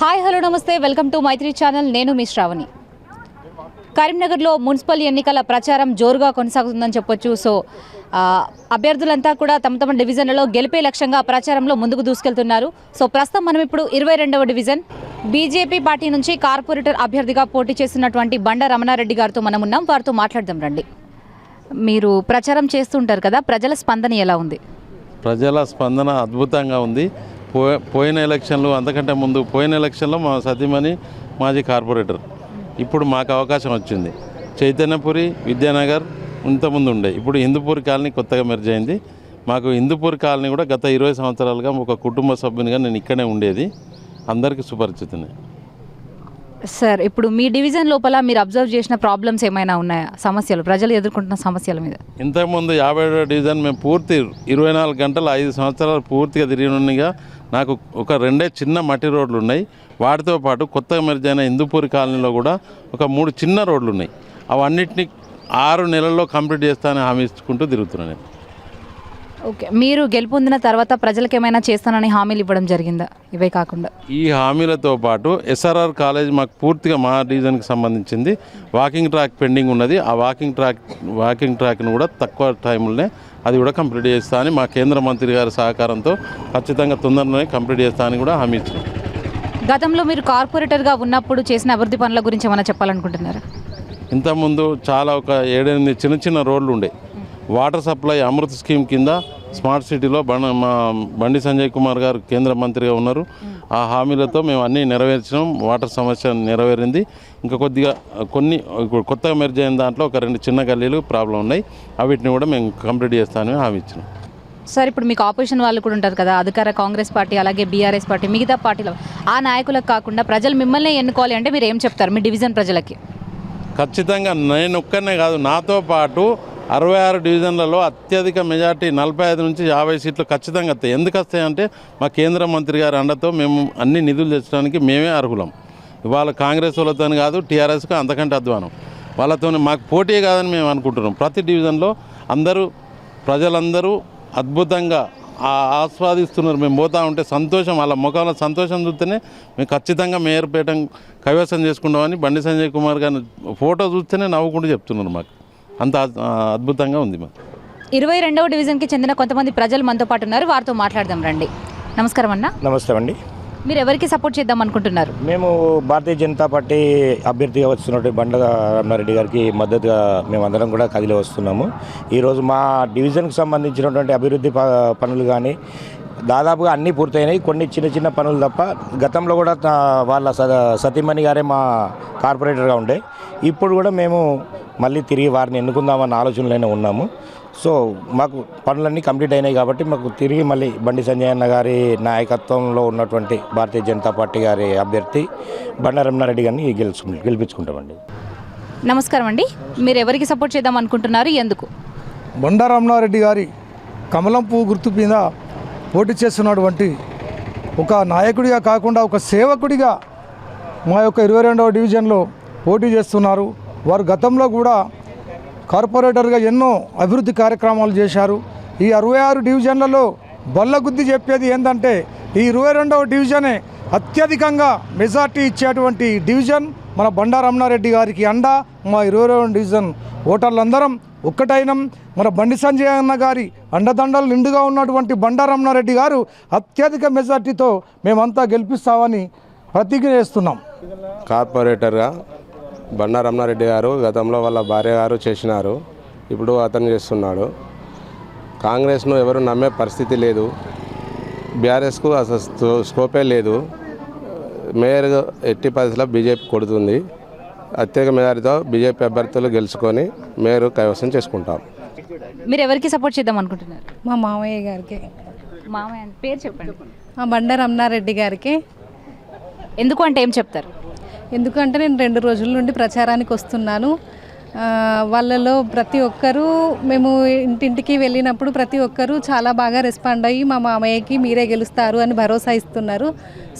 Hi hello namaste. Welcome to Maitri channel. నేను మీ శ్రావణి. కరీంనగర్లో మున్సిపల్ ఎన్నికల ప్రచారం జోరుగా కొనసాగుతుందని చెప్పొచ్చు. సో అభ్యర్థులంతా కూడా తమ తమ డివిజన్లలో గెలిపే లక్ష్యంగా ప్రచారంలో ముందుకు దూసుకెళ్తున్నారు. సో ప్రస్తుతం మనం ఇప్పుడు ఇరవై రెండవ డివిజన్. బీజేపీ పార్టీ నుంచి కార్పొరేటర్ అభ్యర్థిగా పోటీ చేస్తున్నటువంటి బండ రమణారెడ్డి గారితో మనం ఉన్నాం. వారితో మాట్లాడదాం రండి. మీరు ప్రచారం చేస్తుంటారు కదా ప్రజల స్పందన ఎలా ఉంది? ప్రజల స్పందన అద్భుతంగా ఉంది. పో పోయిన ఎలక్షన్లు అంతకంటే ముందు పోయిన ఎలక్షన్లో మా సతీమణి మాజీ కార్పొరేటర్. ఇప్పుడు మాకు అవకాశం వచ్చింది. చైతన్యపురి విద్యానగర్ ఇంతకుముందు ఉండే ఇప్పుడు హిందూపూర్ కాలనీ కొత్తగా మెర్జ్ అయింది. మాకు హిందూపూర్ కాలనీ కూడా గత ఇరవై సంవత్సరాలుగా ఒక కుటుంబ సభ్యునిగా నేను ఇక్కడే ఉండేది. అందరికీ సుపరిచితనే. సార్ ఇప్పుడు మీ డివిజన్ లోపల మీరు అబ్జర్వ్ చేసిన ప్రాబ్లమ్స్ ఏమైనా ఉన్నాయా? సమస్యలు ప్రజలు ఎదుర్కొంటున్న సమస్యల మీద. ఇంతకుముందు యాభై ఏడో డివిజన్ మేము పూర్తి ఇరవై నాలుగు గంటలు ఐదు సంవత్సరాలు పూర్తిగా తిరిగినగా నాకు ఒక రెండే చిన్న మట్టి రోడ్లు ఉన్నాయి. వాటితో పాటు కొత్తగా మెరుజైన హిందూపూరి కాలనీలో కూడా ఒక మూడు చిన్న రోడ్లు ఉన్నాయి. అవన్నిటిని ఆరు నెలల్లో కంప్లీట్ చేస్తానని హామీ ఇచ్చుకుంటూ తిరుగుతున్నాను నేను. ఓకే. మీరు గెలుపొందిన తర్వాత ప్రజలకు ఏమైనా చేస్తానని హామీలు ఇవ్వడం జరిగిందా? ఇవే కాకుండా. ఈ హామీలతో పాటు ఎస్ఆర్ఆర్ కాలేజ్ మాకు పూర్తిగా మా డివిజన్కి సంబంధించింది. వాకింగ్ ట్రాక్ పెండింగ్ ఉన్నది. ఆ వాకింగ్ ట్రాక్ వాకింగ్ ట్రాక్ను కూడా తక్కువ టైంలోనే అది కూడా కంప్లీట్ చేస్తా అని మా కేంద్ర మంత్రి గారి సహకారంతో ఖచ్చితంగా తొందరలోనే కంప్లీట్ చేస్తా అని కూడా హామీ ఇచ్చినాం గతంలో మీరు కార్పొరేటర్గా ఉన్నప్పుడు చేసిన అభివృద్ధి పనుల గురించి ఏమైనా చెప్పాలనుకుంటున్నారా? ఇంతకుముందు చాలా ఒక ఏడెనిమిది చిన్న చిన్న రోడ్లు ఉండే. వాటర్ సప్లై అమృత్ స్కీమ్ కింద స్మార్ట్ సిటీలో బండ మా బండి సంజయ్ కుమార్ గారు కేంద్ర మంత్రిగా ఉన్నారు. ఆ హామీలతో మేము అన్నీ నెరవేర్చినాం. వాటర్ సమస్య నెరవేరింది. ఇంకా కొద్దిగా కొన్ని ఇప్పుడు కొత్తగా మెర్జ్ అయిన దాంట్లో ఒక రెండు చిన్న గల్లీలు ప్రాబ్లం ఉన్నాయి. అవిటిని కూడా మేము కంప్లీట్ చేస్తామని హామీ ఇచ్చినాం. సార్ ఇప్పుడు మీకు ఆపోజిషన్ వాళ్ళు కూడా ఉంటారు కదా అధికార కాంగ్రెస్ పార్టీ అలాగే బీఆర్ఎస్ పార్టీ మిగతా పార్టీలు ఆ నాయకులకు కాకుండా ప్రజలు మిమ్మల్ని ఎన్నుకోవాలి అంటే మీరు ఏం చెప్తారు మీ డివిజన్ ప్రజలకి? ఖచ్చితంగా నేను ఒక్కనే కాదు నాతో పాటు అరవై ఆరు డివిజన్లలో అత్యధిక మెజార్టీ నలభై ఐదు నుంచి యాభై సీట్లు ఖచ్చితంగా వస్తాయి. ఎందుకు వస్తాయంటే మా కేంద్ర మంత్రి గారి అండతో మేము అన్ని నిధులు తెచ్చడానికి మేమే అర్హులం. ఇవాళ కాంగ్రెస్ వాళ్ళతో కాదు టీఆర్ఎస్కి అంతకంటే అధ్వానం. వాళ్ళతో మాకు పోటీ కాదని మేము అనుకుంటున్నాం. ప్రతి డివిజన్లో అందరూ ప్రజలందరూ అద్భుతంగా ఆస్వాదిస్తున్నారు. మేము పోతా ఉంటే సంతోషం వాళ్ళ ముఖంలో సంతోషం చూస్తేనే మేము ఖచ్చితంగా మేయర్పేట కైవసం చేసుకుంటామని బండి సంజయ్ కుమార్ గారిని ఫోటో చూస్తేనే నవ్వుకుంటూ చెప్తున్నారు మాకు. అంత అద్- అద్భుతంగా ఉంది మాకు ఇరవై రెండవ డివిజన్కి చెందిన కొంతమంది ప్రజలు మనతో పాటు ఉన్నారు. వారితో మాట్లాడదాం రండి. నమస్కారం అన్న. నమస్తే అండి. మీరు ఎవరికి సపోర్ట్ చేద్దాం అనుకుంటున్నారు? మేము భారతీయ జనతా పార్టీ అభ్యర్థిగా వస్తున్నటువంటి బండ రమణారెడ్డి గారికి మద్దతుగా మేమందరం కూడా కదిలి వస్తున్నాము. ఈరోజు మా డివిజన్కి సంబంధించినటువంటి అభివృద్ధి ప- పనులు కానీ దాదాపుగా అన్నీ పూర్తయినాయి. కొన్ని చిన్న చిన్న పనులు తప్ప గతంలో కూడా వాళ్ళ స సతీమణి గారే మా కార్పొరేటర్గా ఉండే. ఇప్పుడు కూడా మేము మళ్ళీ తిరిగి వారిని ఎన్నుకుందామన్న ఆలోచనలోనే ఉన్నాము. సో మాకు పనులన్నీ కంప్లీట్ అయినాయి కాబట్టి మాకు తిరిగి మళ్ళీ బండి సంజయ్ అన్న గారి నాయకత్వంలో ఉన్నటువంటి భారతీయ జనతా పార్టీ గారి అభ్యర్థి బండ రమణారెడ్డి గారిని గెలుచు గెలిపించుకుంటామండి. నమస్కారం అండి. మీరు ఎవరికి సపోర్ట్ చేద్దాం అనుకుంటున్నారు? ఎందుకు? బండారమణారెడ్డి గారి కమలం పువ్వు గుర్తు మీద పోటీ చేస్తున్నటువంటి ఒక నాయకుడిగా కాకుండా ఒక సేవకుడిగా మా యొక్క ఇరవై రెండవ డివిజన్లో పోటీ చేస్తున్నారు. వారు గతంలో కూడా కార్పొరేటర్గా ఎన్నో అభివృద్ధి కార్యక్రమాలు చేశారు. ఈ అరవై ఆరు డివిజన్లలో బల్లగుద్ది చెప్పేది ఏంటంటే ఈ ఇరవై రెండవ డివిజనే అత్యధికంగా మెజార్టీ ఇచ్చేటువంటి డివిజన్ మన బండా రమణారెడ్డి గారికి అండ. మా ఇరవై రెండవ డివిజన్ ఓటర్లందరం ఒక్కటైనం. మన బండి సంజయ్ అన్న గారి అండదండలు నిండుగా ఉన్నటువంటి బండా రమణారెడ్డి గారు అత్యధిక మెజార్టీతో మేమంతా గెలిపిస్తామని ప్రతిజ్ఞ చేస్తున్నాం. కార్పొరేటర్గా బండా రమణారెడ్డి గారు గతంలో వాళ్ళ భార్య గారు చేసినారు. ఇప్పుడు అతను చేస్తున్నాడు. కాంగ్రెస్ను ఎవరు నమ్మే పరిస్థితి లేదు. బీఆర్ఎస్కు అసలు స్కో- స్కోపే లేదు. మేయర్ ఎట్టి పరిస్థితిలో బీజేపీ కొడుతుంది. అత్యధిక మెజారిటీతో బీజేపీ అభ్యర్థులు గెలుచుకొని మేయర్ కైవసం చేసుకుంటాం. మీరు ఎవరికి సపోర్ట్ చేద్దాం అనుకుంటున్నారు? మా మామయ్య గారికి. మామయ్య పేరు చెప్పండి. మా బండ రమణారెడ్డి గారికి. ఎందుకు అంటే ఏం చెప్తారు? ఎందుకంటే నేను రెండు రోజుల నుండి ప్రచారానికి వస్తున్నాను. వాళ్ళలో ప్రతి ఒక్కరూ మేము ఇంటింటికి వెళ్ళినప్పుడు ప్రతి ఒక్కరూ చాలా బాగా రెస్పాండ్ అయ్యి మా మామయ్యకి మీరే గెలుస్తారు అని భరోసా ఇస్తున్నారు.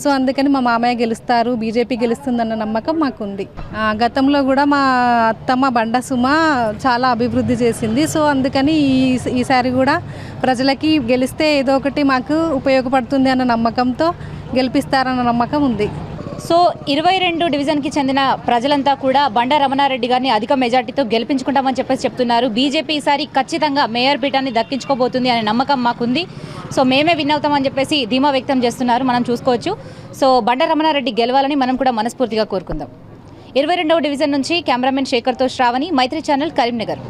సో అందుకని మా మామయ్య గెలుస్తారు బీజేపీ గెలుస్తుందన్న నమ్మకం మాకుంది. గతంలో కూడా మా అత్తమ్మ బండ సుమ చాలా అభివృద్ధి చేసింది. సో అందుకని ఈ ఈసారి కూడా ప్రజలకి గెలిస్తే ఏదో ఒకటి మాకు ఉపయోగపడుతుంది అన్న నమ్మకంతో గెలిపిస్తారన్న నమ్మకం ఉంది. సో ఇరవై రెండు డివిజన్కి చెందిన ప్రజలంతా కూడా బండా రమణారెడ్డి గారిని అధిక మెజార్టీతో గెలిపించుకుంటామని చెప్పేసి చెప్తున్నారు. బీజేపీ ఈసారి ఖచ్చితంగా మేయర్ పీఠాన్ని దక్కించుకోబోతుంది అనే నమ్మకం మాకుంది. సో మేమే విన్ అవుతామని చెప్పేసి ధీమా వ్యక్తం చేస్తున్నారు. మనం చూసుకోవచ్చు. సో బండా రమణారెడ్డి గెలవాలని మనం కూడా మనస్ఫూర్తిగా కోరుకుందాం. ఇరవై రెండవ డివిజన్ నుంచి కెమెరామెన్ శేఖర్తో శ్రావణి మైత్రి ఛానల్ కరీంనగర్.